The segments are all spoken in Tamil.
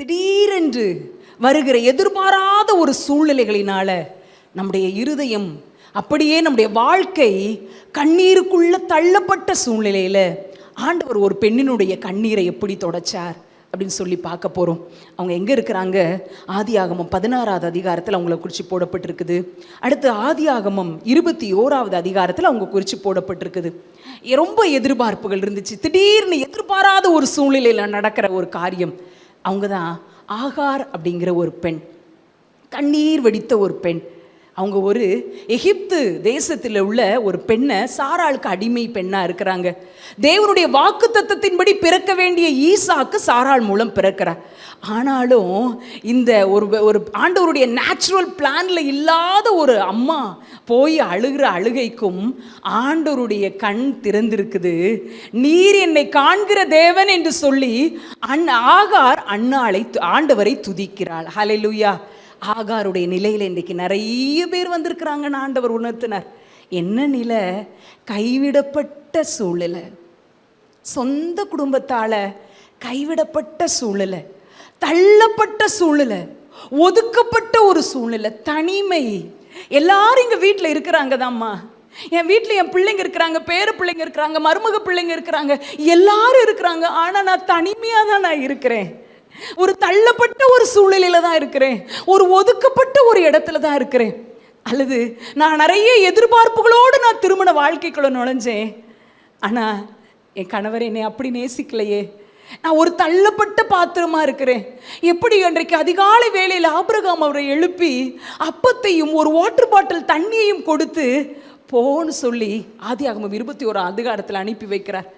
திடீரென்று வருகிற எதிர்பாராத ஒரு சூழ்நிலைகளினால நம்முடைய இருதயம் அப்படியே நம்முடைய வாழ்க்கை கண்ணீருக்குள்ள தள்ளப்பட்ட சூழ்நிலையில ஆண்டவர் ஒரு பெண்ணினுடைய கண்ணீரை எப்படி தொடச்சார் அப்படின்னு சொல்லி பார்க்க போகிறோம் அவங்க எங்கே இருக்கிறாங்க? ஆதி ஆகமம் பதினாறாவது அதிகாரத்தில் அவங்கள குறித்து போடப்பட்டிருக்குது. அடுத்து ஆதியாகமம் இருபத்தி ஓராவது அதிகாரத்தில் அவங்க குறித்து போடப்பட்டிருக்குது. ரொம்ப எதிர்பார்ப்புகள் இருந்துச்சு. திடீர்னு எதிர்பாராத ஒரு சூழ்நிலையில் நடக்கிற ஒரு காரியம். அவங்க தான் ஆகார் அப்படிங்கிற ஒரு பெண். கண்ணீர் வெடித்த ஒரு பெண். அவங்க ஒரு எகிப்து தேசத்தில் உள்ள ஒரு பெண்ணை சாராளுக்கு அடிமை பெண்ணாக இருக்கிறாங்க. தேவனுடைய வாக்கு தத்தத்தின்படி பிறக்க வேண்டிய ஈசாக்கு சாராள் மூலம் பிறக்கிறார். ஆனாலும் இந்த ஒரு ஒரு ஆண்டவருடைய நேச்சுரல் பிளானில் இல்லாத ஒரு அம்மா போய் அழுகிற அழுகைக்கும் ஆண்டவருடைய கண் திறந்திருக்குது. நீர் என்னை காண்கிற தேவன் என்று சொல்லி அன் ஆகார் அன்னாளை து- ஆண்டவரை துதிக்கிறாள். ஹalleluya ஆகாருடைய நிலையில் இன்றைக்கு நிறைய பேர் வந்திருக்கிறாங்கன்னு ஆண்டவர் உணர்த்தினார். என்ன நிலை? கைவிடப்பட்ட சூழ்நிலை. சொந்த குடும்பத்தால் கைவிடப்பட்ட சூழ்நிலை. தள்ளப்பட்ட சூழ்நிலை. ஒதுக்கப்பட்ட ஒரு சூழ்நிலை. தனிமை. எல்லாரும் எங்கள் வீட்டில் இருக்கிறாங்க தாம்மா என் வீட்டில் என் பிள்ளைங்க இருக்கிறாங்க பேர பிள்ளைங்க இருக்கிறாங்க மருமக பிள்ளைங்க இருக்கிறாங்க எல்லாரும் இருக்கிறாங்க. ஆனால் நான் தனிமையாக தான் நான் இருக்கிறேன். ஒரு தள்ளப்பட்ட ஒரு சூழ்நிலையில தான் இருக்கிறேன். ஒரு ஒதுக்கப்பட்ட ஒரு இடத்துல தான் இருக்கிறேன். அல்லது நான் நிறைய எதிர்பார்ப்புகளோடு நான் திருமண வாழ்க்கைக்குள்ள நுழைஞ்சேன். ஆனா என் கணவர் என்னை அப்படி நேசிக்கலையே. நான் ஒரு தள்ளப்பட்ட பாத்திரமா இருக்கிறேன். எப்படி அன்றைக்கு அதிகாலை வேளையில் ஆபிரகாம் அவரை எழுப்பி அப்பத்தையும் ஒரு வாட்டர் பாட்டில் தண்ணியையும் கொடுத்து போன்னு சொல்லி ஆதி ஆதியாகமம் இருபத்தி ஒரு அதிகாரத்தில் அனுப்பி வைக்கிறார்.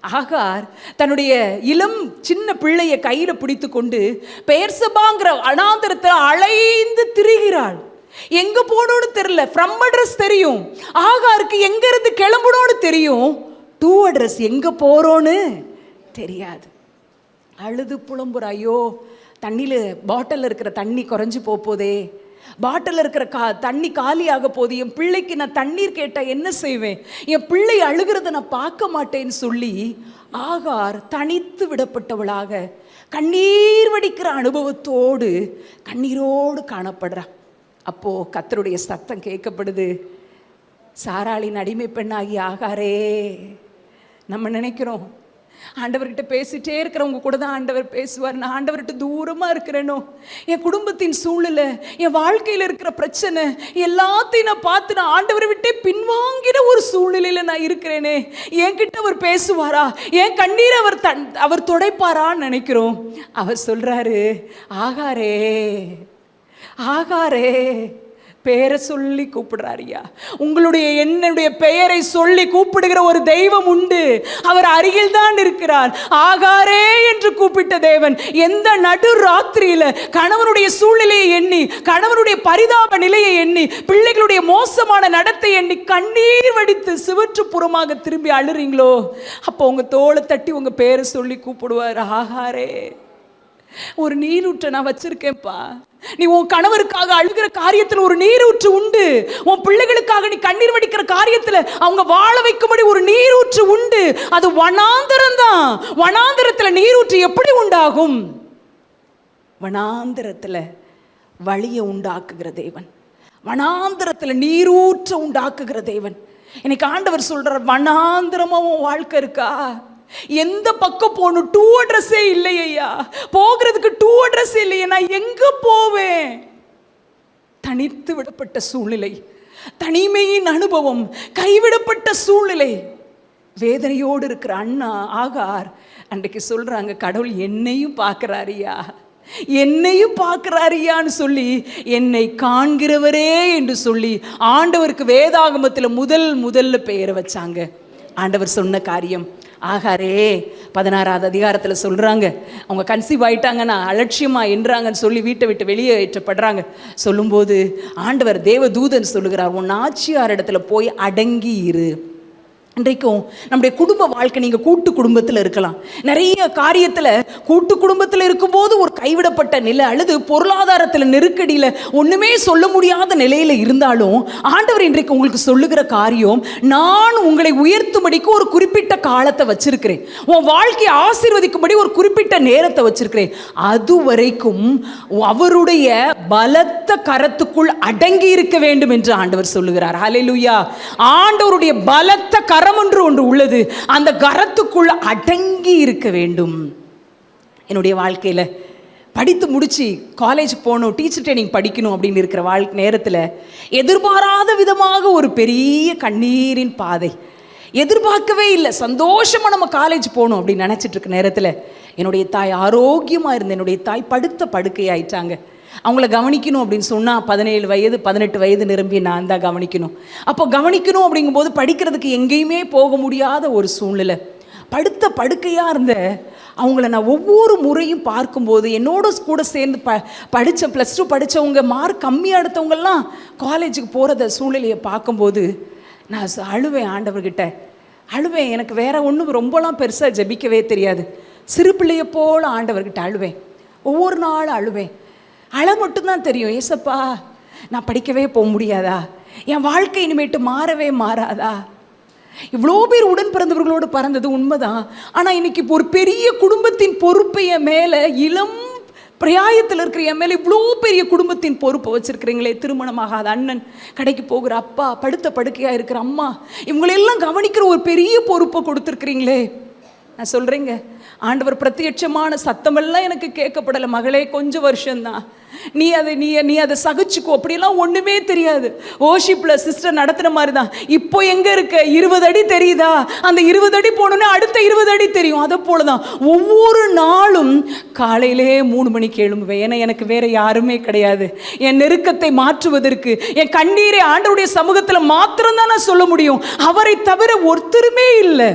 ஆகார் தன்னுடைய இளம் சின்ன பிள்ளையை கையில பிடித்து கொண்டு பெயர்சபாங்கிற அனாந்திரத்தில் அலைந்து திரிகிறாள். எங்க போனோன்னு தெரியல. ஃப்ரம் அட்ரஸ் தெரியும். ஆகாருக்கு எங்க இருந்து கிளம்பணும்னு தெரியும். டூ அட்ரஸ் எங்க போறோன்னு தெரியாது. அழுது புலம்புற ஐயோ தண்ணியில் பாட்டில் இருக்கிற தண்ணி குறைஞ்சு போதே. பாட்டில் இருக்கிற கா தண்ணி காலியாக போகுது என் பிள்ளைக்கு நான் தண்ணீர் கேட்டால் என்ன செய்வேன்? என் பிள்ளை அழுகிறத நான் பார்க்க மாட்டேன்னு சொல்லி ஆகார் தனித்து விடப்பட்டவளாக கண்ணீர் வடிக்கிற அனுபவத்தோடு கண்ணீரோடு காணப்படுறா. அப்போ கத்தருடைய சத்தம் கேட்கப்படுது. சாராளின் அடிமை பெண்ணாகி ஆகாரே நம்ம நினைக்கிறோம் ஆண்டவர்கிட்ட பேசிட்டே இருக்கிறவங்க கூட தான் ஆண்டவர் பேசுவார். நான் ஆண்டவர்கிட்ட தூரமாக இருக்கிறேனோ? என் குடும்பத்தின் சூழ்நிலை என் வாழ்க்கையில் இருக்கிற பிரச்சனை எல்லாத்தையும் நான் பார்த்து நான் ஆண்டவரை விட்டே பின்வாங்கின ஒரு சூழ்நிலையில் நான் இருக்கிறேனே. என்கிட்ட அவர் பேசுவாரா? என் கண்ணீர் அவர் தன் அவர் துடைப்பாரான்னு நினைக்கிறோம். அவர் சொல்கிறாரு ஆகாரே ஆகாரே பேரை சொல்லி கூப்பிடுறாரியா உங்களுடைய என்னுடைய பெயரை சொல்லி கூப்பிடுகிற ஒரு தெய்வம் உண்டு. அவர் அருகில் தான் இருக்கிறார். ஆகாரே என்று கூப்பிட்ட தேவன் எந்த நடு ராத்திரியில கணவனுடைய சூழ்நிலையை எண்ணி கணவனுடைய பரிதாப நிலையை எண்ணி பிள்ளைகளுடைய மோசமான நடத்தை எண்ணி கண்ணீர் வடித்து சிவற்றுப்புறமாக திரும்பி அழுறீங்களோ? அப்போ உங்க தோலை தட்டி உங்க பேரை சொல்லி கூப்பிடுவார். ஆகாரே. ஒரு நீரூற்றை நான் வச்சிருக்கேன்ப்பா. நீ உன் கணவருக்காக அழுகிற காரியத்தில் ஒரு நீரூற்று உண்டு. உன் பிள்ளைகளுக்காக நீ கண்ணீர் வடிக்கிற காரியத்தில் அவங்க வாழ வைக்கும்படி ஒரு நீரூற்று உண்டு. அது வனாந்தரம் தான். வனாந்தரத்தில் நீரூற்று எப்படி உண்டாகும்? வனாந்தரத்தில் வழியை உண்டாக்குகிற தேவன். வனாந்தரத்தில் நீரூற்ற உண்டாக்குகிற தேவன். இன்னைக்கு ஆண்டவர் சொல்ற வனாந்தரமா உன் வாழ்க்கை இருக்கா? எந்த பக்கம் போகணும்? டூ அட்ரஸே இல்லையா போகிறதுக்கு டூ அட்ரஸ் இல்லையே நான் எங்க போவேன்? தனித்து விடப்பட்ட சூழ்நிலை. தனிமையின் அனுபவம். கைவிடப்பட்ட சூழ்நிலை. வேதனையோடு இருக்கிற அண்ணா ஆகார் அன்றைக்கு சொல்றாங்க கடவுள் என்னையும் பார்க்கறாரியா என்னையும் பார்க்கறாரியான்னு சொல்லி என்னை காண்கிறவரே என்று சொல்லி ஆண்டவருக்கு வேதாகமத்தில் முதல் முதல்ல பெயரை வச்சாங்க. ஆண்டவர் சொன்ன காரியம் ஆகாரே பதினாறாவது அதிகாரத்தில் சொல்கிறாங்க அவங்க கன்சீவ் ஆயிட்டாங்கன்னா அலட்சியமா என்றாங்கன்னு சொல்லி வீட்டை விட்டு வெளியே ஏற்றப்படுறாங்க சொல்லும்போது ஆண்டவர் தேவ தூதன் சொல்லுகிறார் உன் ஆட்சியார் இடத்துல போய் அடங்கி இரு இன்றைக்கும் நம்முடைய குடும்ப வாழ்க்கை நீங்கள் கூட்டு குடும்பத்தில் இருக்கலாம். நிறைய காரியத்தில் கூட்டு குடும்பத்தில் இருக்கும்போது ஒரு கைவிடப்பட்ட நிலை அல்லது பொருளாதாரத்தில் நெருக்கடியில் ஒன்றுமே சொல்ல முடியாத நிலையில் இருந்தாலும் ஆண்டவர் இன்றைக்கு உங்களுக்கு சொல்லுகிற காரியம் நான் உங்களை உயர்த்தும்படிக்கு ஒரு குறிப்பிட்ட காலத்தை வச்சிருக்கிறேன். உன் வாழ்க்கையை ஆசீர்வதிக்கும்படி ஒரு குறிப்பிட்ட நேரத்தை வச்சிருக்கிறேன். அது வரைக்கும் அவருடைய பலத்த கரத்துக்குள் அடங்கி இருக்க வேண்டும் என்று ஆண்டவர் சொல்லுகிறார். ஹலெலுயா ஆண்டவருடைய பலத்த கர கரம் ஒன்று ஒன்று உள்ளது. அந்த கரத்துக்குள் அடங்கி இருக்க வேண்டும். என்னுடைய வாழ்க்கையில் படித்து முடிச்சு காலேஜ் போகணும் டீச்சர் ட்ரைனிங் படிக்கணும் அப்படின்னு இருக்கிற வாழ் நேரத்தில் எதிர்பாராத விதமாக ஒரு பெரிய கண்ணீரின் பாதை. எதிர்பார்க்கவே இல்லை. சந்தோஷமாக நம்ம காலேஜ் போகணும் அப்படின்னு நினச்சிட்டு இருக்க நேரத்தில் என்னுடைய தாய் ஆரோக்கியமாக இருந்த என்னுடைய தாய் படுத்த படுக்கை ஆயிட்டாங்க அவங்கள கவனிக்கணும் அப்படின்னு சொன்னால் பதினேழு வயது பதினெட்டு வயது நிரம்பி நான் தான் கவனிக்கணும். அப்போ கவனிக்கணும் அப்படிங்கும்போது படிக்கிறதுக்கு எங்கேயுமே போக முடியாத ஒரு சூழ்நிலை. படுத்த படுக்கையாக இருந்த அவங்கள நான் ஒவ்வொரு முறையும் பார்க்கும்போது என்னோட கூட சேர்ந்து ப படித்த ப்ளஸ் டூ படித்தவங்க மார்க் கம்மியாக எடுத்தவங்கெல்லாம் காலேஜுக்கு போகிறத சூழ்நிலையை பார்க்கும்போது நான் அழுவேன் ஆண்டவர்கிட்ட. அழுவேன். எனக்கு வேற ஒன்றும் ரொம்பலாம் பெருசாக ஜெபிக்கவே தெரியாது. சிறு பிள்ளைய போல ஆண்டவர்கிட்ட அழுவேன். ஒவ்வொரு நாளும் அழுவேன். அழ மட்டும்தான் தெரியும். ஏசப்பா நான் படிக்கவே போக முடியாதா? என் வாழ்க்கை இனிமேட்டு மாறவே மாறாதா? இவ்வளோ பேர் உடன் பிறந்தவர்களோடு பறந்தது உண்மைதான். ஆனால் இன்னைக்கு இப்போ ஒரு பெரிய குடும்பத்தின் பொறுப்பைய மேலே இளம் பிராயத்தில் இருக்கிற என் மேலே இவ்வளோ பெரிய குடும்பத்தின் பொறுப்பை வச்சுருக்கிறீங்களே திருமணமாகாத அண்ணன் கடைக்கு போகிற அப்பா படுத்த படுக்கையாக இருக்கிற அம்மா இவங்களெல்லாம் கவனிக்கிற ஒரு பெரிய பொறுப்பை கொடுத்துருக்குறீங்களே. நான் சொல்கிறேங்க ஆண்டவர் பிரத்யட்சமான சத்தமெல்லாம் எனக்கு கேட்கப்படலை. மகளே கொஞ்சம் வருஷம்தான். நீ அதை நீ நீ அதை சகிச்சுக்கோ. அப்படிலாம் ஒன்றுமே தெரியாது. ஓஷிப்பில் சிஸ்டர் நடத்துகிற மாதிரி தான் இப்போ எங்கே இருக்க? இருபது அடி தெரியுதா? அந்த இருபது அடி போனோன்னே அடுத்த இருபது அடி தெரியும். அதை போல தான் ஒவ்வொரு நாளும் காலையிலே மூணு மணிக்கு எழும்புவேன். ஏன்னா எனக்கு வேறு யாருமே கிடையாது. என் நெருக்கத்தை மாற்றுவதற்கு என் கண்ணீரை ஆண்டவருடைய சமூகத்தில் மாத்திரம்தான் நான் சொல்ல முடியும். அவரை தவிர ஒருத்தருமே இல்லை.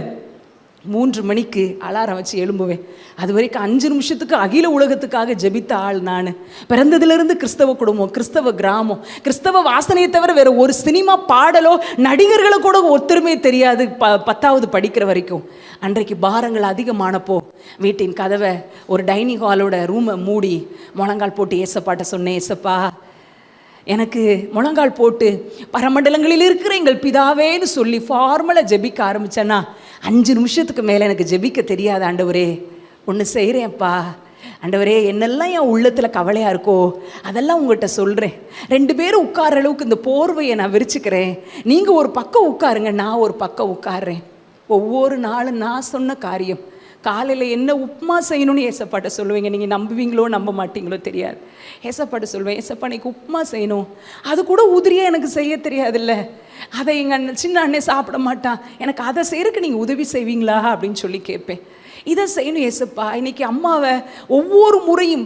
மூன்று மணிக்கு அலாரம் வச்சு எழும்புவேன். அது வரைக்கும் அஞ்சு நிமிஷத்துக்கு அகில உலகத்துக்காக ஜெபித்த ஆள் நான். பிறந்ததிலிருந்து கிறிஸ்தவ குடும்பம் கிறிஸ்தவ கிராமம் கிறிஸ்தவ வாசனையை தவிர வேற ஒரு சினிமா பாடலோ நடிகர்களை கூட ஒருத்தருமே தெரியாது ப பத்தாவது படிக்கிற வரைக்கும். அன்றைக்கு பாரங்கள் அதிகமானப்போ வீட்டின் கதவை ஒரு டைனிங் ஹாலோட ரூமை மூடி முழங்கால் போட்டு ஏசப்பாட்ட சொன்னேன் ஏசப்பா எனக்கு முழங்கால் போட்டு பரமண்டலங்களில் இருக்கிற எங்கள் பிதாவேன்னு சொல்லி ஃபார்மலாக ஜெபிக்க ஆரம்பிச்சேன்னா அஞ்சு நிமிஷத்துக்கு மேலே எனக்கு ஜெபிக்க தெரியாது ஆண்டவரே. ஒன்று செய்கிறேன்ப்பா ஆண்டவரே என்னெல்லாம் என் உள்ளத்தில் கவலையாக இருக்கோ அதெல்லாம் உங்கள்கிட்ட சொல்கிறேன் ரெண்டு பேரும் உட்கார அளவுக்கு இந்த போர்வையை நான் விரிச்சுக்கிறேன். நீங்கள் ஒரு பக்கம் உட்காருங்க நான் ஒரு பக்கம் உட்கார்றேன். ஒவ்வொரு நாளும் நான் சொன்ன காரியம். காலையில் என்ன உப்புமா செய்யணும்னு ஏசப்பாட்ட சொல்லுவீங்க. நீங்கள் நம்புவீங்களோ நம்ப மாட்டீங்களோ தெரியாது. ஏசப்பாட்ட சொல்லுவேன் ஏசப்பா எனக்கு உப்புமா செய்யணும். அது கூட உதிரியாக எனக்கு செய்ய தெரியாதுல்ல. அதை எங்கள் அண்ணன் சின்ன அண்ணன் சாப்பிட மாட்டான். எனக்கு அதை செய்கிறக்கு நீங்கள் உதவி செய்வீங்களா அப்படின்னு சொல்லி கேட்பேன். இதை செய்யணும் ஏசப்பா. இன்னைக்கு அம்மாவை ஒவ்வொரு முறையும்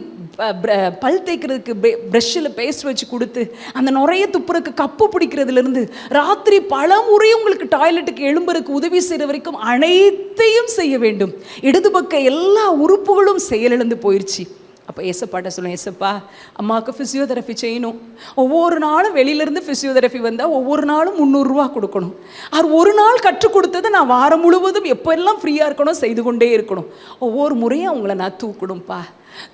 பல் தேய்க்கிறதுக்கு ப்ரெஷ்ஷில் பேஸ்ட் வச்சு கொடுத்து அந்த நுறைய துப்புறக்கு கப்பு பிடிக்கிறதுலேருந்து ராத்திரி பல முறை உங்களுக்கு டாய்லெட்டுக்கு எழும்புறதுக்கு உதவி செய்கிற வரைக்கும் அனைத்தையும் செய்ய வேண்டும். இடது பக்க எல்லா உறுப்புகளும் செயலிழந்து போயிடுச்சு அப்போ ஏசப்பாட்ட சொல்லுவேன் ஏசப்பா அம்மாவுக்கு ஃபிசியோதெரபி செய்யணும். ஒவ்வொரு நாளும் வெளியிலேருந்து ஃபிசியோதெரபி வந்தால் ஒவ்வொரு நாளும் முந்நூறுரூவா கொடுக்கணும். அவர் ஒரு நாள் கற்றுக் கொடுத்ததை நான் வாரம் முழுவதும் எப்போ எல்லாம் ஃப்ரீயாக இருக்கணும் செய்து கொண்டே இருக்கணும். ஒவ்வொரு முறையும் அவங்கள நான் தூக்கணும்ப்பா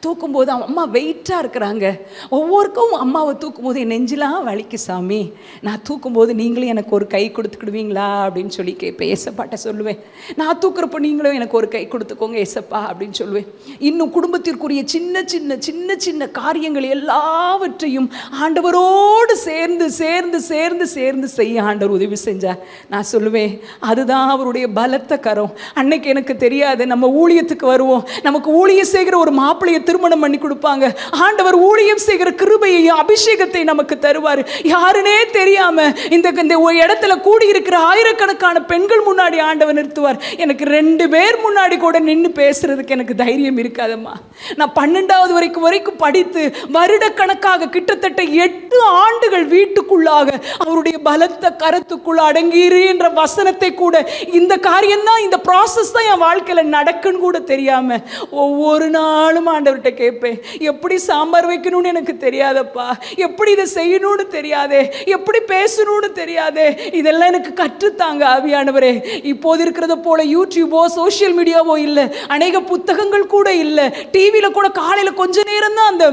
தூக்கும்போது அவன் அம்மா வெயிட்டாக இருக்கிறாங்க. ஒவ்வொருக்கும் அம்மாவை தூக்கும்போது என் நெஞ்சிலாம் வலிக்கு சாமி. நான் தூக்கும்போது நீங்களும் எனக்கு ஒரு கை கொடுத்துக்கிடுவீங்களா அப்படின்னு சொல்லி கேட்பேன் ஏசப்பாட்ட சொல்லுவேன். நான் தூக்குறப்போ நீங்களும் எனக்கு ஒரு கை கொடுத்துக்கோங்க ஏசப்பா அப்படின்னு சொல்லுவேன். இன்னும் குடும்பத்திற்குரிய சின்ன சின்ன சின்ன சின்ன காரியங்கள் எல்லாவற்றையும் ஆண்டவரோடு சேர்ந்து சேர்ந்து சேர்ந்து சேர்ந்து செய்ய ஆண்டவர் உதவி செஞ்சார். நான் சொல்லுவேன் அதுதான் அவருடைய பலத்த கரம். அன்னைக்கு எனக்கு தெரியாது நம்ம ஊழியத்துக்கு வருவோம். நமக்கு ஊழியம் செய்கிற ஒரு மாப்பிள்ளை மாப்பிள்ளையை திருமணம் பண்ணி கொடுப்பாங்க. ஆண்டவர் ஊழியம் செய்கிற கிருபையையும் அபிஷேகத்தை நமக்கு தருவார். யாருனே தெரியாம இந்த இந்த இடத்துல கூடியிருக்கிற ஆயிரக்கணக்கான பெண்கள் முன்னாடி ஆண்டவர் நிறுத்துவார். எனக்கு ரெண்டு பேர் முன்னாடி கூட நின்று பேசுறதுக்கு எனக்கு தைரியம் இருக்காதம்மா. நான் பன்னெண்டாவது வரைக்கும் வரைக்கும் படித்து வருடக்கணக்காக கிட்டத்தட்ட எட்டு ஆண்டுகள் வீட்டுக்குள்ளாக அவருடைய பலத்த கரத்துக்குள் அடங்கிரு என்ற வசனத்தை கூட இந்த காரியம்தான் இந்த ப்ராசஸ் தான் என் வாழ்க்கையில் நடக்குன்னு கூட தெரியாம ஒவ்வொரு நாளும் ஆண்டவர்கிட்ட கேட்பேன் எப்படி சாம்பார் வைக்கணும்னு எனக்கு தெரியாதப்பா எப்படி இதை செய்யணும்னு தெரியாதே எப்படி பேசணும்னு தெரியாதே இதெல்லாம் எனக்கு கற்றுத்தாங்க ஆவியானவரே. இப்போது இருக்கிறத போல யூடியூபோ சோஷியல் மீடியாவோ இல்லை அநேக புத்தகங்கள் கூட இல்லை டிவியில் கூட காலையில் கொஞ்ச நேரம் தான் அந்த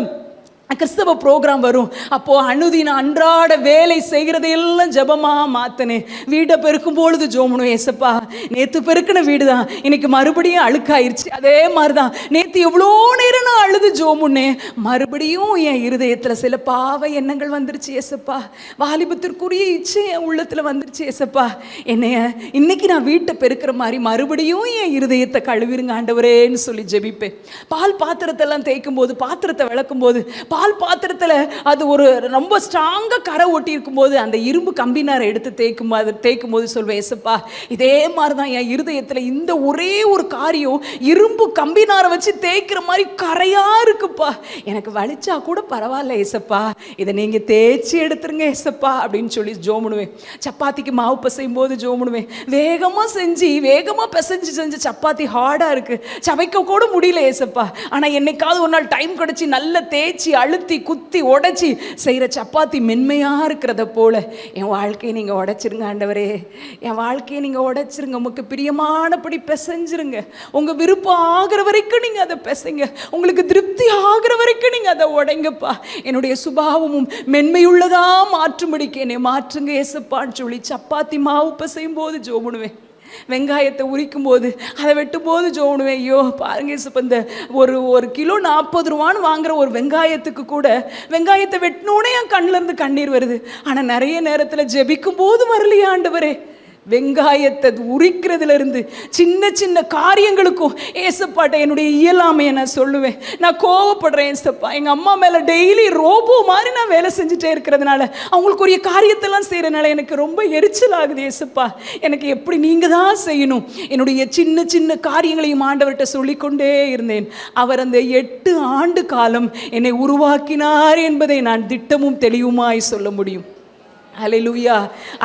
கிறிஸ்தவ ப்ரோக்ராம் வரும். அப்போ அனுதின அன்றாட வேலை செய்கிறதையெல்லாம் ஜபமாக மாற்றினேன் வீடை பெருக்கும் பொழுது ஜோமனும் ஏசப்பா நேற்று பெருக்கின வீடு தான் இன்னைக்கு மறுபடியும் அழுக்காயிருச்சு. அதே மாதிரி தான் நேற்று எவ்வளோ நேரம் நான் அழுது ஜோமுன்னே மறுபடியும் என் இருதயத்தில் சில பாவ எண்ணங்கள் வந்துருச்சு ஏசப்பா. வாலிபத்திற்குரிய இச்சை என் உள்ளத்தில் வந்துருச்சு ஏசப்பா. என்னைய இன்னைக்கு நான் வீட்டை பெருக்கிற மாதிரி மறுபடியும் என் இருதயத்தை கழுவிருங்க ஆண்டவரேன்னு சொல்லி ஜெபிப்பேன். பால் பாத்திரத்தெல்லாம் தேய்க்கும் போது பாத்திரத்தை விளக்கும் போது பால் பாத்திரத்தில் அது ஒரு ரொம்ப ஸ்ட்ராங்காக கரை ஒட்டியிருக்கும் போது அந்த இரும்பு கம்பினாரை எடுத்து தேய்க்கும் போது தேய்க்கும் போது சொல்வேன் எசப்பா இதே மாதிரி தான் என் இருதயத்தில் இந்த ஒரே ஒரு காரியம் இரும்பு கம்பினாரை வச்சு தேய்க்கிற மாதிரி கரையாக இருக்குப்பா. எனக்கு வலிச்சா கூட பரவாயில்ல ஏசப்பா. இதை நீங்கள் தேய்ச்சி எடுத்துருங்க ஏசப்பா அப்படின்னு சொல்லி ஜோமுடுவேன் சப்பாத்திக்கு மாவு பிசையும் போது ஜோமுனுவேன். வேகமாக செஞ்சு வேகமாக பிசைஞ்சு செஞ்ச சப்பாத்தி ஹார்டாக இருக்குது சமைக்க கூட முடியல ஏசப்பா. ஆனால் என்னைக்காவது ஒரு நாள் டைம் கிடச்சி நல்லா தேய்ச்சி அழுத்தி குத்தி உடைச்சி செய்கிற சப்பாத்தி மென்மையாக இருக்கிறத போல என் வாழ்க்கையை நீங்கள் உடைச்சிருங்க ஆண்டவரே. என் வாழ்க்கையை நீங்கள் உடைச்சிருங்க. உங்களுக்கு பிரியமானபடி பிசைஞ்சிருங்க. உங்கள் விருப்பம் ஆகிற வரைக்கும் நீங்கள் அதை பிசைங்க. உங்களுக்கு திருப்தி ஆகிற வரைக்கும் நீங்கள் அதை உடைங்கப்பா. என்னுடைய சுபாவமும் மென்மையுள்ளதா மாற்றும்படிக்கு என்னை மாற்றுங்க ஏசப்பான்னு சொல்லி சப்பாத்தி மாவு பிசையும் போது ஜோமுனுவேன் வெங்காயத்தை உரிக்கும் போது அதை வெட்டும் போது ஜோனுவேன் ஐயோ பாருங்க இப்போ இந்த ஒரு ஒரு கிலோ நாற்பது ரூபான்னு வாங்குற ஒரு வெங்காயத்துக்கு கூட வெங்காயத்தை வெட்டினோடனே என் கண்ணுல இருந்து கண்ணீர் வருது. ஆனால் நிறைய நேரத்தில் ஜெபிக்கும் போது வரலையா ஆண்டவரே. வெங்காயத்தை உரிக்கிறதுல இருந்து சின்ன சின்ன காரியங்களுக்கும் ஏசப்பாட்ட என்னுடைய இயலாமையை நான் சொல்லுவேன். நான் கோவப்படுறேன் ஏசப்பா. எங்கள் அம்மா மேலே டெய்லி ரோபோ மாதிரி நான் வேலை செஞ்சுட்டே இருக்கிறதுனால அவங்களுக்குரிய காரியத்தெல்லாம் செய்கிறனால எனக்கு ரொம்ப எரிச்சல் ஆகுது ஏசப்பா. எனக்கு எப்படி நீங்கள் தான் செய்யணும். என்னுடைய சின்ன சின்ன காரியங்களையும் ஆண்டவர்கிட்ட சொல்லிக்கொண்டே இருந்தேன். அவர் அந்த எட்டு ஆண்டு காலம் என்னை உருவாக்கினார் என்பதை நான் திட்டமும் தெளிவுமாய் சொல்ல முடியும். ஹalleluya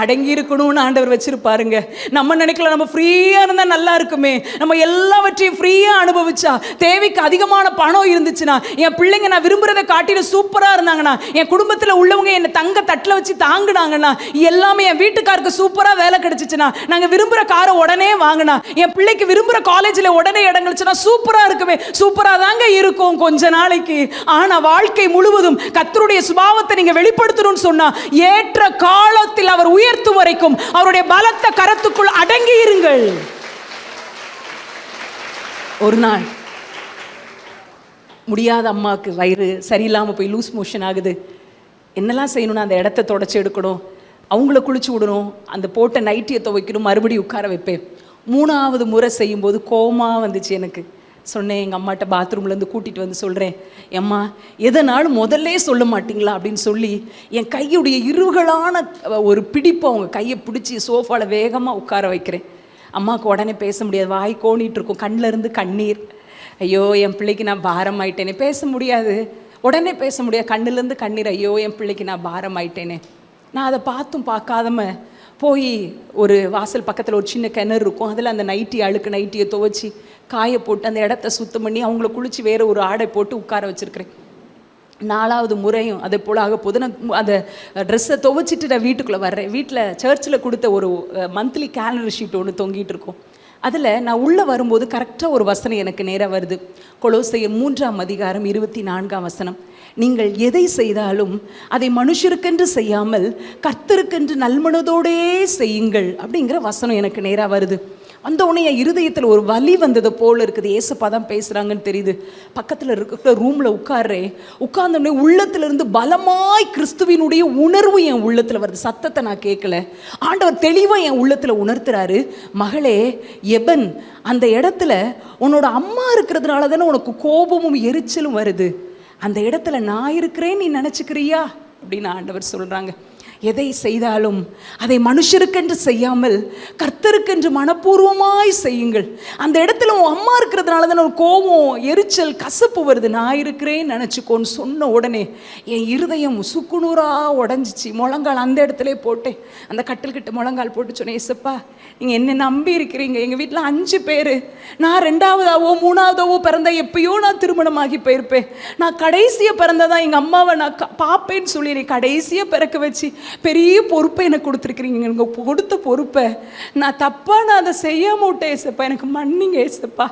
அடங்கி இருக்கணும்னு ஆண்டவர் வச்சிருப்பாருங்க. நம்ம நினைக்கல நம்ம ஃப்ரீயாக இருந்தால் நல்லா இருக்குமே. நம்ம எல்லாவற்றையும் ஃப்ரீயாக அனுபவிச்சா தேவைக்கு அதிகமான பணம் இருந்துச்சுன்னா என் பிள்ளைங்க நான் விரும்புகிறத காட்டில சூப்பராக இருந்தாங்கன்னா என் குடும்பத்தில் உள்ளவங்க என்னை தங்க தட்டில் வச்சு தாங்குனாங்கன்னா எல்லாமே என் வீட்டுக்காருக்கு சூப்பராக வேலை கிடச்சிச்சுன்னா நாங்கள் விரும்புகிற காரை உடனே வாங்கினா என் பிள்ளைக்கு விரும்புகிற காலேஜில் உடனே இடம் கிடைச்சுன்னா சூப்பராக இருக்குமே. சூப்பராக தாங்க இருக்கும் கொஞ்ச நாளைக்கு. ஆனால் வாழ்க்கை முழுவதும் கத்தருடைய சுபாவத்தை நீங்கள் வெளிப்படுத்தணும்னு சொன்னால் ஏற்ற காலத்தில் அவர் உயர்த்தும் வரைக்கும் அவருடைய பலத்த கரத்துக்குள் அடங்கி இருங்கள். ஒரு நாள் முடியாத அம்மாவுக்கு வயிறு சரியில்லாமல் போய் லூஸ் மோஷன் ஆகுது. என்னெல்லாம் செய்யணும்னா அந்த இடத்த தொடச்சி எடுக்கணும் அவங்கள குளிச்சு விடணும் அந்த போட்ட நைட்டியை துவைக்கணும் மறுபடியும் உட்கார வைப்பேன். மூணாவது முறை செய்யும்போது கோமா வந்துச்சு எனக்கு. சொன்னேன் எங்கள் அம்மாட்ட பாத்ரூம்லேருந்து கூட்டிகிட்டு வந்து சொல்கிறேன் எம்மா எதனாலும் முதல்லே சொல்ல மாட்டீங்களா? அப்படின்னு சொல்லி என் கையுடைய இருகளான ஒரு பிடிப்பை அவங்க கையை பிடிச்சி சோஃபாவில் வேகமாக உட்கார வைக்கிறேன். அம்மாவுக்கு உடனே பேச முடியாது வாய் கோணிகிட்டு இருக்கும் கண்ணிலேருந்து கண்ணீர். ஐயோ என் பிள்ளைக்கு நான் பாரம் ஆயிட்டேனே பேச முடியாது. உடனே பேச முடியாது கண்ணிலேருந்து கண்ணீர். ஐயோ என் பிள்ளைக்கு நான் பாரம் ஆயிட்டேனே நான் அதை பார்த்தும் பார்க்காதம போய் ஒரு வாசல் பக்கத்தில் ஒரு சின்ன கிணறு இருக்கும் அதில் அந்த நைட்டி அழுக்கு நைட்டியை துவைச்சி காய போட்டு அந்த இடத்த சுத்தம் பண்ணி அவங்கள குளிச்சு வேறு ஒரு ஆடை போட்டு உட்கார வச்சிருக்கிறேன். நாலாவது முறையும் அதே போல் ஆக போது. நான் அந்த ட்ரெஸ்ஸை துவைச்சிட்டு நான் வீட்டுக்குள்ளே வர்றேன். வீட்டில் சர்ச்சில் கொடுத்த ஒரு மந்த்லி கேலண்டர் ஷீட் ஒன்று தொங்கிட்டு இருக்கோம். அதில் நான் உள்ளே வரும்போது கரெக்டாக ஒரு வசனம் எனக்கு நேராக வருது. கொலோசையர் மூன்றாம் அதிகாரம் இருபத்தி நான்காம் வசனம். நீங்கள் எதை செய்தாலும் அதை மனுஷருக்கென்று செய்யாமல் கர்த்தருக்கென்று நல்மனதோடே செய்யுங்கள் அப்படிங்கிற வசனம் எனக்கு நேராக வருது. வந்த உடனே என் இருதயத்தில் ஒரு வலி வந்தது போல் இருக்குது. ஏசப்பா தான் பேசுகிறாங்கன்னு தெரியுது. பக்கத்தில் இருக்கிற ரூமில் உட்கார்றேன். உட்கார்ந்தோடனே உள்ளத்திலிருந்து பலமாய் கிறிஸ்துவினுடைய உணர்வு என் உள்ளத்தில் வருது. சத்தத்தை நான் கேட்கல. ஆண்டவர் தெளிவாக என் உள்ளத்தில் உணர்த்துறாரு. மகளே எபன் அந்த இடத்துல உன்னோட அம்மா இருக்கிறதுனால தானே உனக்கு கோபமும் எரிச்சலும் வருது. அந்த இடத்துல நான் இருக்கிறேன் நீ நினச்சிக்கிறியா? அப்படின்னு ஆண்டவர் சொல்கிறாங்க எதை செய்தாலும் அதை மனுஷருக்கென்று செய்யாமல் கர்த்தருக்கென்று மனப்பூர்வமாய் செய்யுங்கள். அந்த இடத்துல உன் அம்மா இருக்கிறதுனால தானே ஒரு கோபம் எரிச்சல் கசப்பு வருது. நான் இருக்கிறேன்னு நினச்சிக்கோன்னு சொன்ன உடனே என் இருதயம் சுக்குநூறாக உடஞ்சிச்சு. முழங்கால் அந்த இடத்துல போட்டேன். அந்த கட்டில்கிட்ட முழங்கால் போட்டு சொன்னேன் ஏசப்பா நீங்கள் என்ன நம்பி இருக்கிறீங்க. எங்கள் வீட்டில் அஞ்சு பேர். நான் ரெண்டாவதாவோ மூணாவதாவோ பிறந்த எப்பயோ நான் திருமணமாகி போயிருப்பேன். நான் கடைசியாக பிறந்ததான் எங்கள் அம்மாவை நான் க- பார்ப்பேன்னு சொல்லி நீ கடைசியாக பிறக்க வச்சு பெரிய பொறுப்பை எனக்கு கொடுத்துருக்குறீங்க. எனக்கு கொடுத்த பொறுப்பை நான் தப்பாக நான் அதை செய்யாம மாட்டேன் ஏசப்பா. எனக்கு மன்னிங்க ஏசப்பா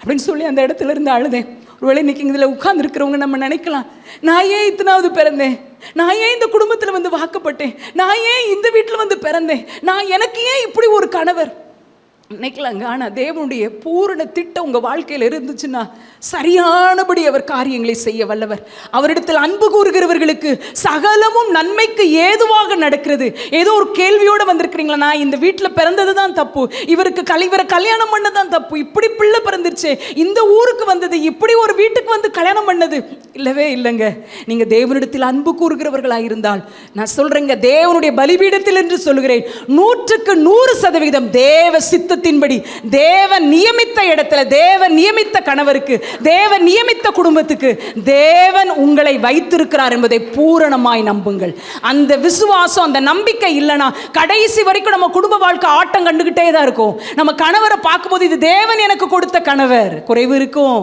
அப்படின்னு சொல்லி அந்த இடத்துல இருந்து அழுதேன். ஒருவேளை இன்னைக்கு இதில் உட்காந்துருக்கிறவங்க நம்ம நினைக்கலாம். நான் ஏன் இத்தனாவது பிறந்தேன்? நான் ஏன் இந்த குடும்பத்தில் வந்து வாக்கப்பட்டேன்? நான் ஏன் இந்த வீட்டில் வந்து பிறந்தேன்? நான் எனக்கு ஏன் இப்படி ஒரு கணவர்? நினைக்கலாங்க ஆனால் தேவனுடைய பூரண திட்டம் உங்கள் வாழ்க்கையில் இருந்துச்சுன்னா சரியானபடி அவர் காரியங்களை செய்ய வல்லவர். அவரிடத்தில் அன்பு கூறுகிறவர்களுக்கு சகலமும் நன்மைக்கு ஏதுவாக நடக்கிறது. ஏதோ ஒரு கேள்வியோடு வந்திருக்கிறீங்களா? நான் இந்த வீட்டில் பிறந்தது தான் தப்பு. இவருக்கு கலைவரை கல்யாணம் பண்ணதான் தப்பு. இப்படி பிள்ளை பிறந்துருச்சு. இந்த ஊருக்கு வந்தது இப்படி ஒரு வீட்டுக்கு வந்து கல்யாணம் பண்ணது. இல்லவே இல்லைங்க. நீங்கள் தேவனிடத்தில் அன்பு கூறுகிறவர்களாக இருந்தால் நான் சொல்கிறேங்க தேவனுடைய பலிபீடத்தில் என்று சொல்லுகிறேன். நூற்றுக்கு நூறு சதவிகிதம் தேவ சித்த சித்தத்தின்படி தேவன் நியமித்த இடத்துல தேவன் நியமித்த கணவருக்கு தேவன் நியமித்த குடும்பத்துக்கு தேவன் உங்களை வைத்திருக்கிறார் என்பதை பூரணமாய் நம்புங்கள். அந்த விசுவாசம் அந்த நம்பிக்கை இல்லைனா கடைசி வரைக்கும் நம்ம குடும்ப வாழ்க்கை ஆட்டம் கண்டுகிட்டே தான் இருக்கும். நம்ம கணவரை பார்க்கும்போது இது தேவன் எனக்கு கொடுத்த கணவர். குறைவு இருக்கும்.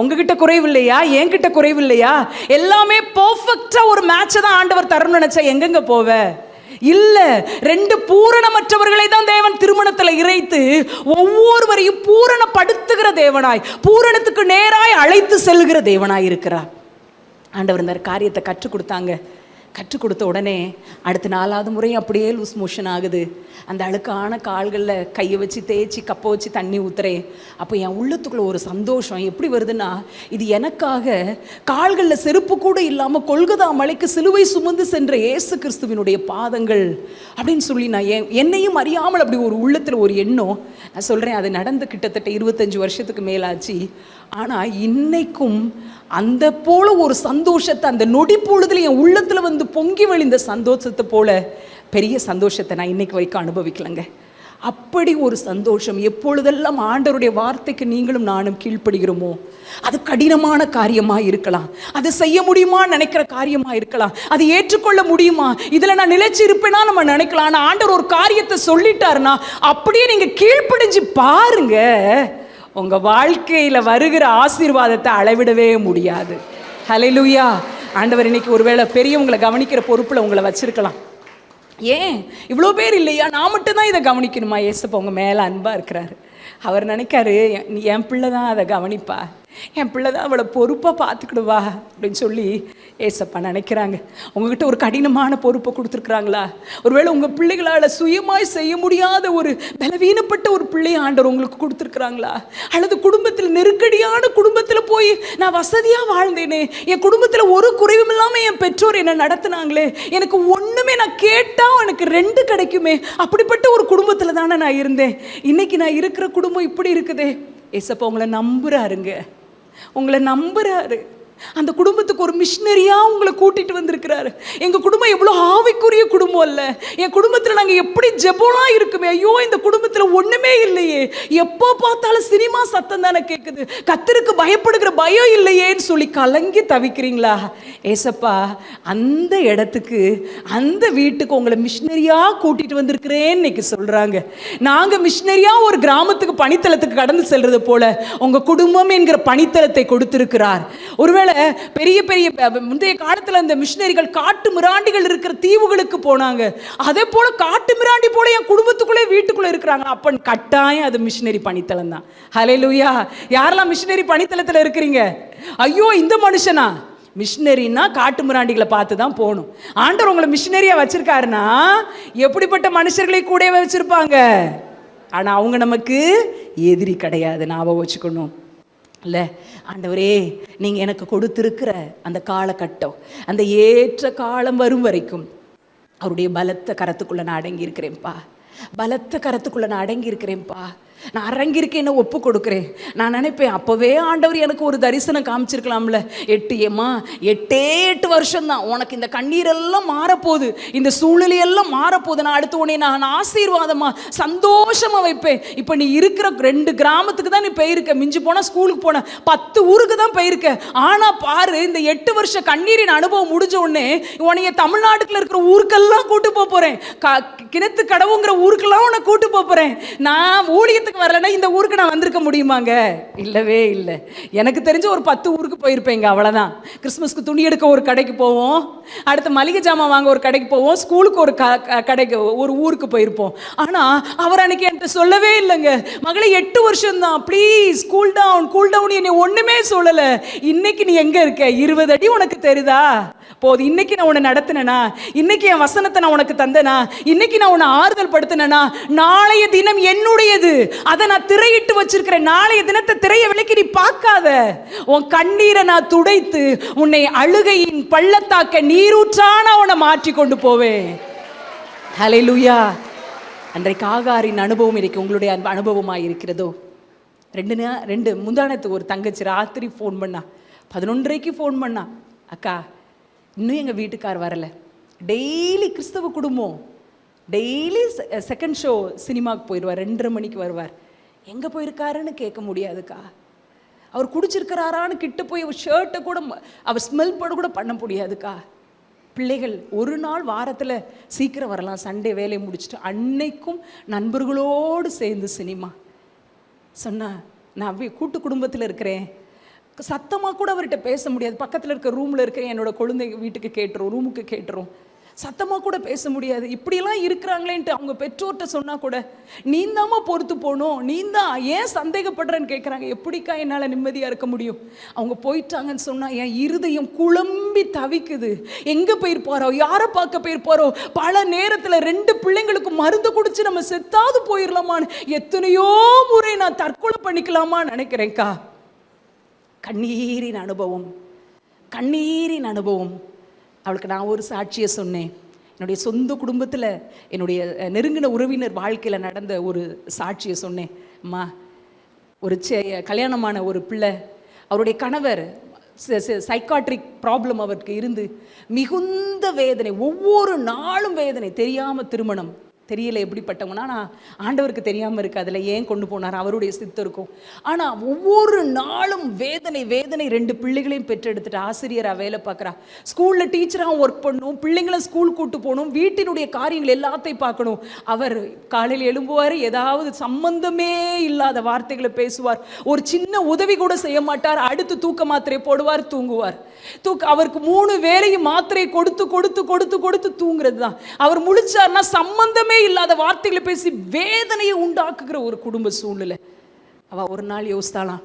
உங்ககிட்ட குறைவு இல்லையா? என்கிட்ட குறைவு இல்லையா? எல்லாமே பர்ஃபெக்டாக ஒரு மேட்சை தான் ஆண்டவர் தரணும்னு நினைச்சா எங்கெங்கே போவ? இல்லை ரெண்டு பூரணமற்றவர்களை தான் தேவன் திருமணத்துல இறைத்து ஒவ்வொருவரையும் பூரணப்படுத்துகிற தேவனாய் பூரணத்துக்கு நேராய் அழைத்து செல்கிற தேவனாய் இருக்கிறார். ஆண்டவர் இந்த காரியத்தை கற்றுக் கொடுத்தாங்க. கற்றுக் கொடுத்த உடனே அடுத்த நாலாவது முறை அப்படியே லூஸ் மோஷன் ஆகுது. அந்த அழுக்கான கால்களில் கையை வச்சு தேய்ச்சி கப்பை வச்சு தண்ணி ஊத்துறேன் அப்போ என் உள்ளத்துக்குள்ள ஒரு சந்தோஷம் எப்படி வருதுன்னா இது எனக்காக கால்களில் செருப்பு கூட இல்லாமல் கொள்கதா மலைக்கு சிலுவை சுமந்து சென்ற இயேசு கிறிஸ்துவினுடைய பாதங்கள் அப்படின்னு சொல்லி நான் என் என்னையும் அறியாமல் அப்படி ஒரு உள்ளத்தில் ஒரு எண்ணம். நான் சொல்கிறேன் அது நடந்து கிட்டத்தட்ட இருபத்தஞ்சு வருஷத்துக்கு மேலாச்சு. ஆனால் இன்னைக்கும் அந்த போல ஒரு சந்தோஷத்தை அந்த நொடி பொழுதுல என் உள்ளத்தில் வந்து பொங்கி வழிந்த சந்தோஷத்தை போல பெரிய சந்தோஷத்தை நான் இன்னைக்கு வரைக்கும் அனுபவிக்கலைங்க. அப்படி ஒரு சந்தோஷம் எப்பொழுதெல்லாம் ஆண்டவருடைய வார்த்தைக்கு நீங்களும் நானும் கீழ்ப்படுகிறோமோ அது கடினமான காரியமாக இருக்கலாம். அது செய்ய முடியுமா நினைக்கிற காரியமாக இருக்கலாம். அது ஏற்றுக்கொள்ள முடியுமா? இதில் நான் நிலைச்சு இருப்பேனா நம்ம நினைக்கலாம். ஆனால் ஆண்டவர் ஒரு காரியத்தை சொல்லிட்டாருன்னா அப்படியே நீங்கள் கீழ்ப்படிஞ்சு பாருங்க. உங்கள் வாழ்க்கையில் வருகிற ஆசீர்வாதத்தை அளவிடவே முடியாது. ஹalleluya ஆண்டவர் இன்னைக்கு ஒருவேளை பெரியவங்களை கவனிக்கிற பொறுப்பில் உங்களை வச்சுருக்கலாம். ஏன்? இவ்வளோ பேர் இல்லையா? நான் மட்டும்தான் இதை கவனிக்கணுமா? ஏசப்ப உங்கள் மேலே அன்பாக இருக்கிறாரு. அவர் நினைக்காரு என் பிள்ளை தான் அதை கவனிப்பா. என் பிள்ளை தான் அவளை பொறுப்பாக பார்த்துக்கிடுவா அப்படின்னு சொல்லி ஏசப்பா நினைக்கிறாங்க. உங்ககிட்ட ஒரு கடினமான பொறுப்பை கொடுத்துருக்குறாங்களா? ஒருவேளை உங்கள் பிள்ளைகளால் சுயமாய் செய்ய முடியாத ஒரு பலவீனப்பட்ட ஒரு பிள்ளையை ஆண்டவர் உங்களுக்கு கொடுத்துருக்குறாங்களா? அல்லது குடும்பத்தில் நெருக்கடியான குடும்பத்தில் போய் நான் வசதியாக வாழ்ந்தேனே என் குடும்பத்தில் ஒரு குறைவும் இல்லாமல் என் பெற்றோர் என்னை நடத்துனாங்களே எனக்கு ஒன்றுமே நான் கேட்டால் எனக்கு ரெண்டு கிடைக்குமே அப்படிப்பட்ட ஒரு குடும்பத்தில் தானே நான் இருந்தேன். இன்னைக்கு நான் இருக்கிற குடும்பம் இப்படி இருக்குதே. ஏசப்பா உங்களை நம்புறாருங்க. உங்களை நம்புறாரு. அந்த குடும்பத்துக்கு ஒரு மிஷினரியா உங்களை கூட்டிட்டு வந்திருக்கிறாரு. எங்க குடும்பம் எவ்வளோ ஆவிக்குரிய குடும்பம் இல்ல என் குடும்பத்தில் நாங்கள் எப்படி ஜெபம்லாம் இருக்குமே ஐயோ இந்த குடும்பத்தில் ஒண்ணுமே இல்லையே. எப்போ பார்த்தாலும் சினிமா சத்தம் தானே கேட்குது கத்தருக்கு பயப்படுகிற பயம் இல்லையேன்னு சொல்லி கலங்கி தவிக்கிறீங்களா? ஏசப்பா அந்த இடத்துக்கு அந்த வீட்டுக்கு உங்களை மிஷினரியா கூட்டிட்டு வந்திருக்கிறேன்னு இன்னைக்கு சொல்றாங்க. நாங்க மிஷினரியா ஒரு கிராமத்துக்கு பணித்தளத்துக்கு கடந்து செல்றது போல உங்க குடும்பம் என்கிற பணித்தளத்தை கொடுத்திருக்கிறார். ஒருவேளை பெரிய பெரிய முந்தைய காலத்துல அந்த மிஷினரிகள் காட்டு மிராண்டிகள் இருக்கிற தீவுகளுக்கு போனாங்க. அதே போல காட்டு மிராண்டி போல என் குடும்பத்துக்குள்ளே வீட்டுக்குள்ள இருக்கிறாங்க. அப்போ கட்டாயம் அது மிஷினரி பணித்தளம் தான். ஹலே லூயா யாரெல்லாம் மிஷினரி பணித்தளத்துல இருக்கிறீங்க? ஐயோ இந்த மனுஷனா? மிஷினரின்னா காட்டு மிராண்டிகளை பார்த்து தான் போகணும். ஆண்டவர் உங்களை மிஷினரியா வச்சிருக்காருன்னா எப்படிப்பட்ட மனுஷர்களை கூடவே வச்சிருப்பாங்க? ஆனா அவங்க நமக்கு எதிரி கிடையாது. ஞாபகம் வச்சுக்கணும். இல்லை ஆண்டவரே நீங்கள் எனக்கு கொடுத்துருக்கிற அந்த காலகட்டம் அந்த ஏற்ற காலம் வரும் வரைக்கும் அவருடைய பலத்த கரத்துக்குள்ளே நான் அடங்கியிருக்கிறேன்ப்பா. பலத்த கரத்துக்குள்ளே நான் அடங்கியிருக்கிறேன்ப்பா. நான் நான் அரங்கிருக்கேன்னு ஒப்பு கொடுக்குறேன்? நான் நினைப்பேன் அப்போவே ஆண்டவர் எனக்கு ஒரு தரிசனம் காமிச்சிருக்கலாம்ல. எட்டு ஏமா எட்டே எட்டு வருஷம் தான் உனக்கு இந்த கண்ணீரெல்லாம் மாறப்போகுது. இந்த சூழ்நிலையெல்லாம் மாறப்போகுது. நான் அடுத்து உடனே நான் ஆசீர்வாதமாக சந்தோஷமா வைப்பேன். இப்போ நீ இருக்கிற ரெண்டு கிராமத்துக்கு தான் நீ போயிருக்க. மிஞ்சி போனால் ஸ்கூலுக்கு போன. பத்து ஊருக்கு தான் போயிருக்க. ஆனால் பாரு இந்த எட்டு வருஷ கண்ணீரின் அனுபவம் முடிஞ்ச உடனே உனைய தமிழ்நாட்டுக்குள்ள இருக்கிற ஊருக்கெல்லாம் கூட்டு போக போறேன். க- கிணத்து கடவுங்கிற ஊருக்கெல்லாம் உன்னை கூட்டு போக போறேன். நான் ஊழியத்துக்கு வரலைன்னா இந்த ஊருக்கு நான் வந்திருக்க முடியுமாங்க? இல்லவே இல்லை. எனக்கு தெரிஞ்ச ஒரு பத்து ஊருக்கு போயிருப்பேங்க அவ்வளோதான் கிறிஸ்மஸ்க்கு துணி எடுக்க ஒரு கடைக்கு போவோம். அடுத்து மளிகை ஜாமான் வாங்க ஒரு கடைக்கு போவோம். ஸ்கூலுக்கு ஒரு க க- கடைக்கு ஒரு ஊருக்கு போயிருப்போம். ஆனால் அவர் அன்னைக்கு என்கிட்ட சொல்லவே இல்லைங்க. மகளே எட்டு வருஷம் தான் please cool down cool down என்னை ஒன்றுமே சொல்லலை. இன்னைக்கு நீ எங்கே இருக்க? இருபது அடி உனக்கு தெரியுதா போது இன்னைக்கு நான் உன்னை நடத்தினேனா? இன்னைக்கு என் வசனத்தை நான் உனக்கு தந்தேனா? இன்னைக்கு நான் உன்னை ஆறுதல் படுத்தினேனா? நாளைய தினம் என்னுடையது. அதை நான் திரையிட்டு வச்சிருக்கிறேன். நாளைய தினத்தை திரைய விலைக்கு நீ பார்க்காத. உன் கண்ணீரை நான் துடைத்து உன்னை அழுகையின் பள்ளத்தாக்க நீரூற்றான உன்னை மாற்றி கொண்டு போவேன். ஹalleluya அன்றைக்கு ஆகாரின் அனுபவம் இன்னைக்கு உங்களுடைய அனுபவமாக இருக்கிறதோ? ரெண்டு நே- ரெண்டு முந்தானத்து ஒரு தங்கச்சி ராத்திரி ஃபோன் பண்ணா. பதினொன்றரைக்கு ஃபோன் பண்ணா. அக்கா இன்னும் எங்கள் வீட்டுக்கார் வரல. டெய்லி கிறிஸ்தவ குடும்பம். டெய்லி செகண்ட் ஷோ சினிமாவுக்கு போயிடுவார். ரெண்டரை மணிக்கு வருவார். எங்கே போயிருக்காருன்னு கேட்க முடியாதுக்கா. அவர் குடிச்சிருக்கிறாரான்னு கிட்ட போய் ஷர்ட்டை கூட அவர் ஸ்மெல் பட கூட பண்ண முடியாதுக்கா. பிள்ளைகள் ஒரு நாள் வாரத்தில் சீக்கிரம் வரலாம். சண்டே வேலையை முடிச்சுட்டு அன்னைக்கும் நண்பர்களோடு சேர்ந்து சினிமா. சொன்னா நான் அப்படியே கூட்டு குடும்பத்தில் இருக்கிறேன். சத்தமாக கூட அவர்கிட்ட பேச முடியாது. பக்கத்தில் இருக்க ரூமில் இருக்கிற என்னோட குழந்தை வீட்டுக்கு கேட்டுரும் ரூமுக்கு கேட்டுரும். சத்தமாக கூட பேச முடியாது. இப்படியெல்லாம் இருக்கிறாங்களேன்ட்டு அவங்க பெற்றோர்கிட்ட சொன்னால் கூட நீ தாம்மா பொறுத்து போகணும் நீ தான் ஏன் சந்தேகப்படுறேன்னு கேட்குறாங்க எப்படிக்கா என்னால் நிம்மதியாக இருக்க முடியும்? அவங்க போயிட்டாங்கன்னு சொன்னால் என் இருதயம் குழம்பி தவிக்குது. எங்கே போயிருப்பாரோ? யாரை பார்க்க போயிருப்பாரோ? பல நேரத்தில் ரெண்டு பிள்ளைங்களுக்கு மருந்து குடிச்சு நம்ம செத்தாவது போயிடலாமான்னு எத்தனையோ முறை நான் தற்கொலை பண்ணிக்கலாமான்னு நினைக்கிறேன்க்கா. கண்ணீரின் அனுபவம். கண்ணீரின் அனுபவம். அவளுக்கு நான் ஒரு சாட்சியை சொன்னேன். என்னுடைய சொந்த குடும்பத்தில் என்னுடைய நெருங்கின உறவினர் வாழ்க்கையில் நடந்த ஒரு சாட்சியை சொன்னேன். அம்மா ஒரு செ- கல்யாணமான ஒரு பிள்ளை அவருடைய கணவர் சைக்காட்ரிக் ப்ராப்ளம் அவருக்கு இருந்து மிகுந்த வேதனை ஒவ்வொரு நாளும் வேதனை தெரியாமல் திருமணம். தெரியல எப்படிப்பட்டவங்கன்னா நான் ஆண்டவருக்கு தெரியாமல் இருக்கு. அதில் ஏன் கொண்டு போனார்? அவருடைய சித்தம் இருக்கும். ஆனால் ஒவ்வொரு நாளும் வேதனை வேதனை ரெண்டு பிள்ளைகளையும் பெற்றெடுத்துட்டு ஆசிரியராக வேலை பார்க்குறா. ஸ்கூலில் டீச்சராக ஒர்க் பண்ணணும் பிள்ளைங்களை ஸ்கூல் கூட்டு போகணும். வீட்டினுடைய காரியங்கள் எல்லாத்தையும் பார்க்கணும். அவர் காலையில் எழும்புவார். ஏதாவது சம்பந்தமே இல்லாத வார்த்தைகளை பேசுவார். ஒரு சின்ன உதவி கூட செய்ய மாட்டார். அடுத்து தூக்க மாத்திரை போடுவார் தூங்குவார். தூக்க அவருக்கு மூணு வேலையும் மாத்திரை கொடுத்து கொடுத்து கொடுத்து கொடுத்து தூங்குறது தான் அவர் முழிச்சார்னா சம்பந்தமே இல்லாத வார்த்தைகளை பேசி வேதனையை உண்டாக்குகிற ஒரு குடும்ப சூழ்நிலை. அவ ஒரு நாள் யோசித்தாளாம்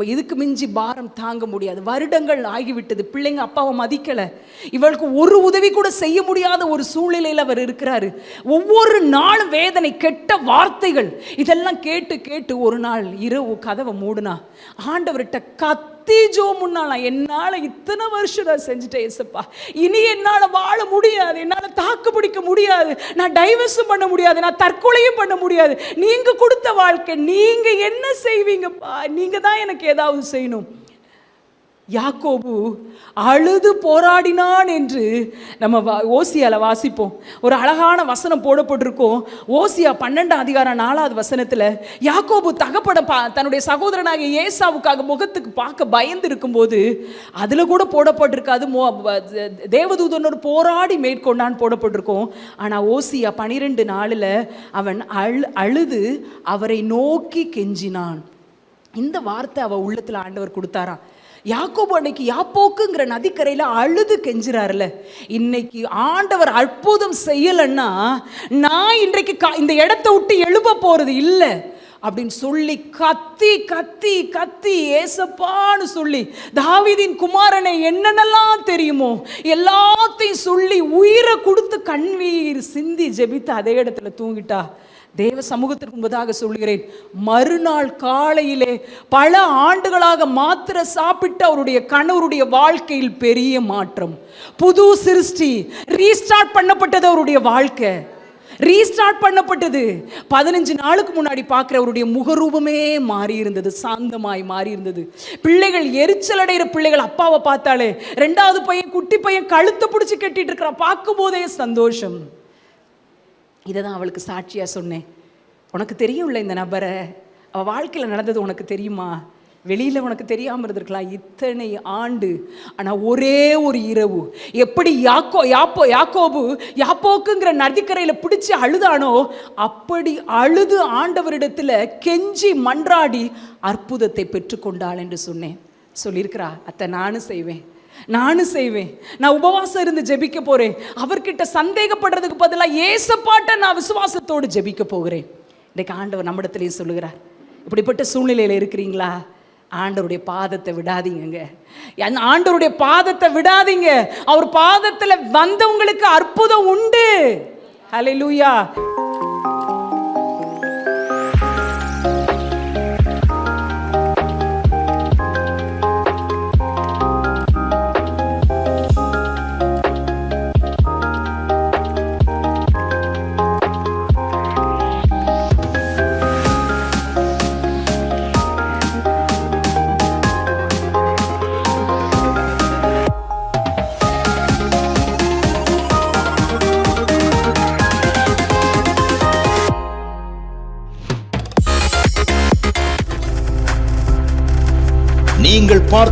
இதுக்கு மிஞ்சி பாரம் தாங்க முடியாது. வருடங்கள் ஆகிவிட்டது. பிள்ளைங்க அப்பாவை மதிக்கல. இவளுக்கு ஒரு உதவி கூட செய்ய முடியாத ஒரு சூழ்நிலையில் அவர் இருக்கிறாரு. ஒவ்வொரு நாளும் வேதனை கெட்ட வார்த்தைகள் இதெல்லாம் கேட்டு கேட்டு ஒரு நாள் இரவு கதவை மூடுனா ஆண்டவர்கிட்ட கத் ஜோ முன்னாலாம் என்னால் இத்தனை வருஷம் நான் செஞ்சுட்டேன் ஏசப்பா இனி என்னால் வாழ முடியாது என்னால் தாக்கு பிடிக்க முடியாது நான் டைவர்ஸும் பண்ண முடியாது நான் தற்கொலையும் பண்ண முடியாது. நீங்க கொடுத்த வாழ்க்கை நீங்க என்ன செய்வீங்கப்பா? நீங்கள் தான் எனக்கு ஏதாவது செய்யணும். யாக்கோபு அழுது போராடினான் என்று நம்ம ஓசியால வாசிப்போம். ஒரு அழகான வசனம் போடப்பட்டிருக்கோம். ஓசியா பன்னெண்டாம் அதிகாரம் நாலாவது வசனத்தில் யாக்கோபு தகப்பட பா தன்னுடைய சகோதரனாக ஏசாவுக்காக முகத்துக்கு பார்க்க பயந்து இருக்கும்போது அதில் கூட போடப்பட்டிருக்காது. மோ தேவதூதனோடு போராடி மேற்கொண்டான் போடப்பட்டிருக்கோம். ஆனால் ஓசியா பனிரெண்டு நாளில் அவன் அழு அழுது அவரை நோக்கி கெஞ்சினான். இந்த வார்த்தை அவள் உள்ளத்தில் ஆண்டவர் கொடுத்தாரான் யாக்கோபு அன்னைக்கு யாப்போக்குங்கிற நதிக்கரையில் அழுது கெஞ்சுறாருல. இன்னைக்கு ஆண்டவர் அற்புதம் செய்யலைன்னா நான் இன்றைக்கு கா- இந்த இடத்த விட்டு எழுப்ப போறது இல்லை. அப்படின்னு சொல்லி கத்தி கத்தி கத்தி ஏசப்பான்னு சொல்லி தாவிதின் குமாரனை என்னென்னலாம் தெரியுமோ எல்லாத்தையும் சொல்லி உயிரை கொடுத்து கண்ணீர் சிந்தி ஜெபித்து அதே இடத்துல தூங்கிட்டா. தேவ சமூகத்திற்கு முன்பதாக சொல்கிறேன் மறுநாள் காலையிலே பல ஆண்டுகளாக மாத்திர சாப்பிட்டு அவருடைய கணவருடைய வாழ்க்கையில் பெரிய மாற்றம். புது சிருஷ்டி ரீஸ்டார்ட் பண்ணப்பட்டது அவருடைய வாழ்க்கை. ரீஸ்டார்ட் பண்ணப்பட்டது. பதினஞ்சு நாளுக்கு முன்னாடி பார்க்குறவருடைய முகரூபமே மாறி இருந்தது சாந்தமாய் மாறி இருந்தது பிள்ளைகள் எரிச்சல் அடைகிற பிள்ளைகள் அப்பாவை பார்த்தாலே ரெண்டாவது பையன் குட்டி பையன் கழுத்தை பிடிச்சி கட்டிட்டு இருக்கிறான் பார்க்கும் போதே சந்தோஷம். இதை தான் அவளுக்கு சாட்சியாக சொன்னேன். உனக்கு தெரியும்ல இந்த நபரை? அவள் வாழ்க்கையில் நடந்தது உனக்கு தெரியுமா? வெளியில் உனக்கு தெரியாமல் இருந்திருக்கலாம் இத்தனை ஆண்டு. ஆனால் ஒரே ஒரு இரவு. எப்படி யாக்கோ யாப்போ யாக்கோபு யாப்போக்குங்கிற நதிக்கரையில் பிடிச்சி அழுதானோ அப்படி அழுது ஆண்டவரிடத்தில் கெஞ்சி மன்றாடி அற்புதத்தை பெற்றுக்கொண்டாள் என்று சொன்னேன். சொல்லியிருக்கிறா அத்தை நானும் செய்வேன். நானும் செய்வேன். நான் உபவாசம் இருந்து ஜெபிக்க போறேன். அவர்கிட்ட சந்தேகப்படுறதுக்கு பதிலாக ஏசப்பாட்ட நான் விசுவாசத்தோடு ஜெபிக்க போகிறேன். இன்றைக்கு ஆண்டவர் நம்மிடத்துலேயும் சொல்லுகிறார். இப்படிப்பட்ட சூழ்நிலையில் இருக்கிறீங்களா? ஆண்டவருடைய பாதத்தை விடாதீங்கங்க. ஆண்டவருடைய பாதத்தை விடாதீங்க. அவர் பாதத்தில் வந்தவங்களுக்கு அற்புதம் உண்டு. ஹalleluya லூயா